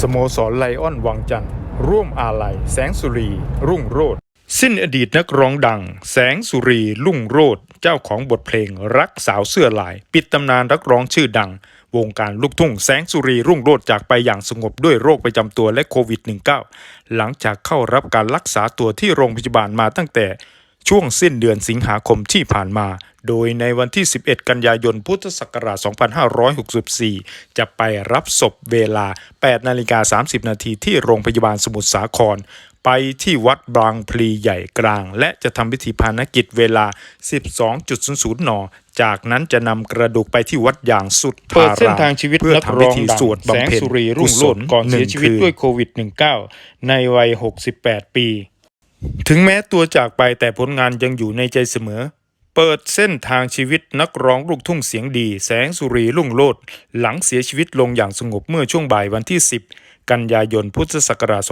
สโมสรไลออนวังจันทร์ร่วมอาลัยแสงสุรี รุ่งโรจน์สิ้นอดีตนักร้องดัง แสงสุรีรุ่งโรจน์เจ้าของบทเพลงรักสาวเสื้อลาย ปิดตำนานนักร้องชื่อดัง วงการลูกทุ่งแสงสุรีรุ่งโรจน์จากไปอย่างสงบด้วยโรคประจำตัวและโควิด -19 หลังจากเข้ารับการรักษาตัวที่โรงพยาบาลมาตั้งแต่ ช่วงสิ้นเดือนสิงหาคมที่ผ่านมา โดยในวันที่ 11 กันยายน พุทธศักราช 2564 จะไปรับศพเวลา 8 นาฬิกา 30 นาทีที่โรงพยาบาลสมุทรสาคร ไปที่วัดบางพลีใหญ่กลาง และจะทำพิธีพานกิจเวลา 12.00 น จากนั้นจะนำกระดูกไปที่วัดอย่างสุดเปิดเส้นทางชีวิตเพื่อนักทำร้พิองธีสวดบำเพ็ญสุรีรุ่งโรจน์ก่อนเสียชีวิตด้วยโควิด -19 ในวัย 68 ปี ถึงแม้ตัวจากไปแต่ผลงานยังอยู่ในใจเสมอ เปิดเส้นทางชีวิตนักร้องลูกทุ่งเสียงดี แสงสุรีรุ่งโรจน์หลังเสียชีวิตลงอย่างสงบเมื่อช่วงบ่ายวันที่ 10 กันยายนพุทธศักราช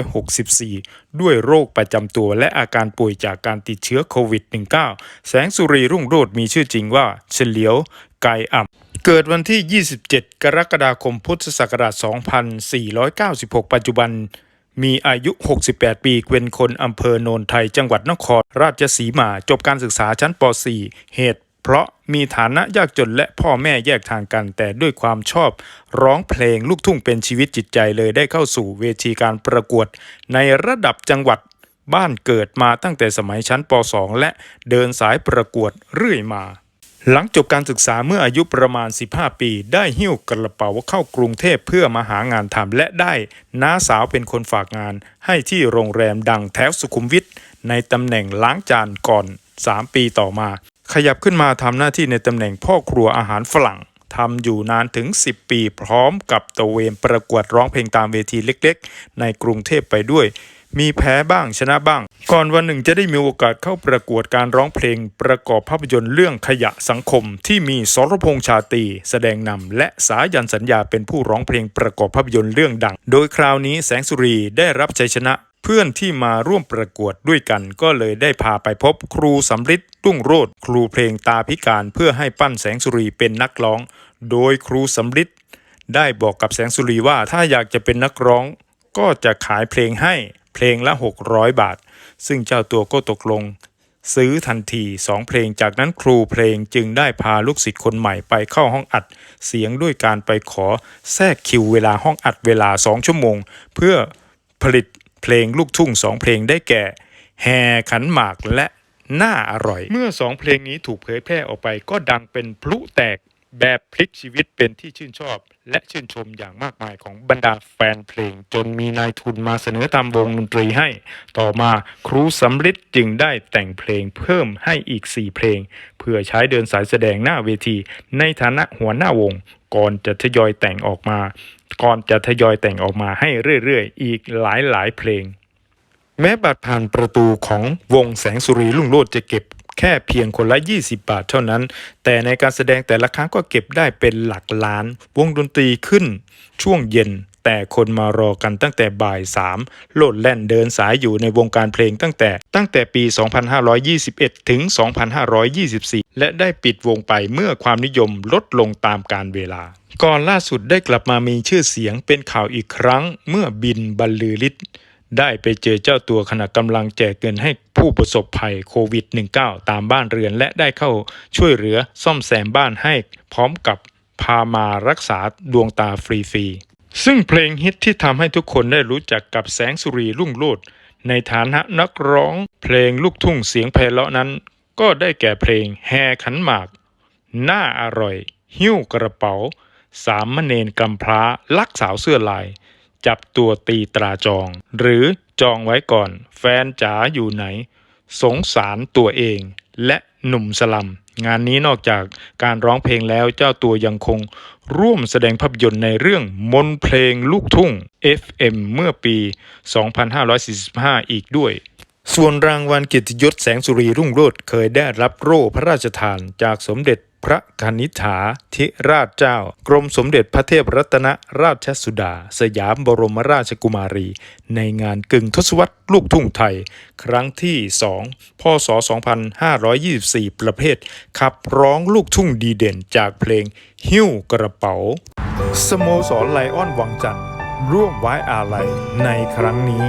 2564 ด้วยโรคประจำตัวและอาการป่วยจากการติดเชื้อโควิด -19 แสงสุรีรุ่งโรจน์มีชื่อจริงว่าเฉลียวไกอ่ำเกิดวันที่ 27 กรกฎาคมพุทธศักราช 2496 ปัจจุบัน มีอายุ 68 ปี เป็นคนอำเภอโนนไทย จังหวัดนครราชสีมา จบการศึกษาชั้นป .4 เหตุเพราะมีฐานะยากจนและพ่อแม่แยกทางกัน แต่ด้วยความชอบร้องเพลงลูกทุ่งเป็นชีวิตจิตใจเลยได้เข้าสู่เวทีการประกวด ในระดับจังหวัดบ้านเกิดมาตั้งแต่สมัยชั้นป .2 และเดินสายประกวดเรื่อยมา หลังจบการศึกษาเมื่ออายุประมาณ 15 ปี ได้หิ้วกระเป๋าเข้ากรุงเทพเพื่อมาหางานทำและได้น้าสาวเป็นคนฝากงาน ให้ที่โรงแรมดังแถวสุขุมวิทในตำแหน่งล้างจานก่อน 3 ปีต่อมา ขยับขึ้นมาทำหน้าที่ในตำแหน่งพ่อครัวอาหารฝรั่งทำอยู่นานถึง 10 ปีพร้อมกับตะเวนประกวดร้องเพลงตามเวทีเล็ก ๆ ในกรุงเทพไปด้วย มีแพ้บ้างชนะบ้าง ก่อนวันหนึ่งจะได้มีโอกาสเข้าประกวดการร้องเพลง ประกอบภาพยนตร์เรื่องขยะสังคมที่มีสรพงษ์ชาตรีแสดงนำและสายันสัญญาเป็นผู้ร้องเพลงประกอบภาพยนตร์เรื่องดัง โดยคราวนี้แสงสุรีได้รับชัยชนะเพื่อนที่มาร่วมประกวดด้วยกันก็เลยได้พาไปพบครูสำริดรุ่งโรจน์ครูเพลงตาพิการเพื่อให้ปั้นแสงสุรีเป็นนักร้อง โดยครูสำริดได้บอกกับแสงสุรีว่าถ้าอยากจะเป็นนักร้อง ก็จะขายเพลงให้ เพลงละ 600 บาท ซึ่งเจ้าตัวก็ตกลง ซื้อทันทีสองเพลงจากนั้นครูเพลงจึงได้พาลูกศิษย์คนใหม่ไปเข้าห้องอัด เสียงด้วยการไปขอแทรกคิวเวลาห้องอัดเวลา2ชั่วโมง เพื่อผลิตเพลงลูกทุ่งสองเพลงได้แก่ แห่ขันหมากและหน้าอร่อย เมื่อสองเพลงนี้ถูกเผยแพร่ออกไปก็ดังเป็นพลุแตก แบบพลิกชีวิตเป็นที่ชื่นชอบ และชื่นชมอย่างมากมายของบรรดาแฟนเพลง จนมีนายทุนมาเสนอทำวงดนตรีให้ ต่อมาครูสำริดจึงได้แต่งเพลงเพิ่มให้อีก 4 เพลง เพื่อใช้เดินสายแสดงหน้าเวที ในฐานะหัวหน้าวง ก่อนจะทยอยแต่งออกมา ก่อนจะทยอยแต่งออกมาให้เรื่อยๆ อีกหลายๆเพลง แม้บัตรผ่านประตูของวงแสงสุรีรุ่งโรจน์จะเก็บ แค่เพียงคนละ 20 บาทเท่านั้น แต่ในการแสดงแต่ละครั้งก็เก็บได้เป็นหลักล้าน วงดนตรีขึ้น ช่วงเย็น แต่คนมารอกันตั้งแต่บ่าย3โลดแล่นเดินสายอยู่ในวงการเพลงตั้งแต่ตั้งแต่ปี 2521 ถึง 2524 และได้ปิดวงไปเมื่อความนิยมลดลงตามกาลเวลา ก่อนล่าสุดได้กลับมามีชื่อเสียงเป็นข่าวอีกครั้งเมื่อบินบรรลือฤทธิ์ ได้ไปเจอเจ้าตัวขณะกำลังแจกเงินให้ผู้ประสบภัยโควิด -19 ตามบ้านเรือน และได้เข้าช่วยเหลือซ่อมแซมบ้านให้พร้อมกับพามารักษาดวงตาฟรีๆ ซึ่งเพลงฮิตที่ทำให้ทุกคนได้รู้จักกับแสงสุรีรุ่งโรจน์ในฐานะนักร้องเพลงลูกทุ่งเสียงไพเราะนั้น ก็ได้แก่เพลงแห่ขันหมาก หน้าอร่อย หิ้วกระเป๋า สามมเณรกำพร้าลักสาวเสื้อลาย จับตัวตีตราจอง หรือจองไว้ก่อน แฟนจ๋าอยู่ไหน สงสารตัวเอง และหนุ่มสลัม งานนี้นอกจากการร้องเพลงแล้วเจ้าตัวยังคงร่วมแสดงภาพยนตร์ในเรื่องมนเพลงลูกทุ่ง FM เมื่อปี 2545 อีกด้วยส่วนรางวัลเกียรติยศแสงสุรีรุ่งโรจน์เคยได้รับโล่พระราชทานจากสมเด็จ พระกนิษฐาธิราชเจ้า กรมสมเด็จพระเทพรัตนราชสุดา สยามบรมราชกุมารี ในงานกึ่งทศวรรษลูกทุ่งไทย ครั้งที่ 2 พศ 2524 ประเภท ขับร้องลูกทุ่งดีเด่นจากเพลง หิ้วกระเป๋า สโมสรไลออนวังจันทร์ร่วมไว้อาลัยในครั้งนี้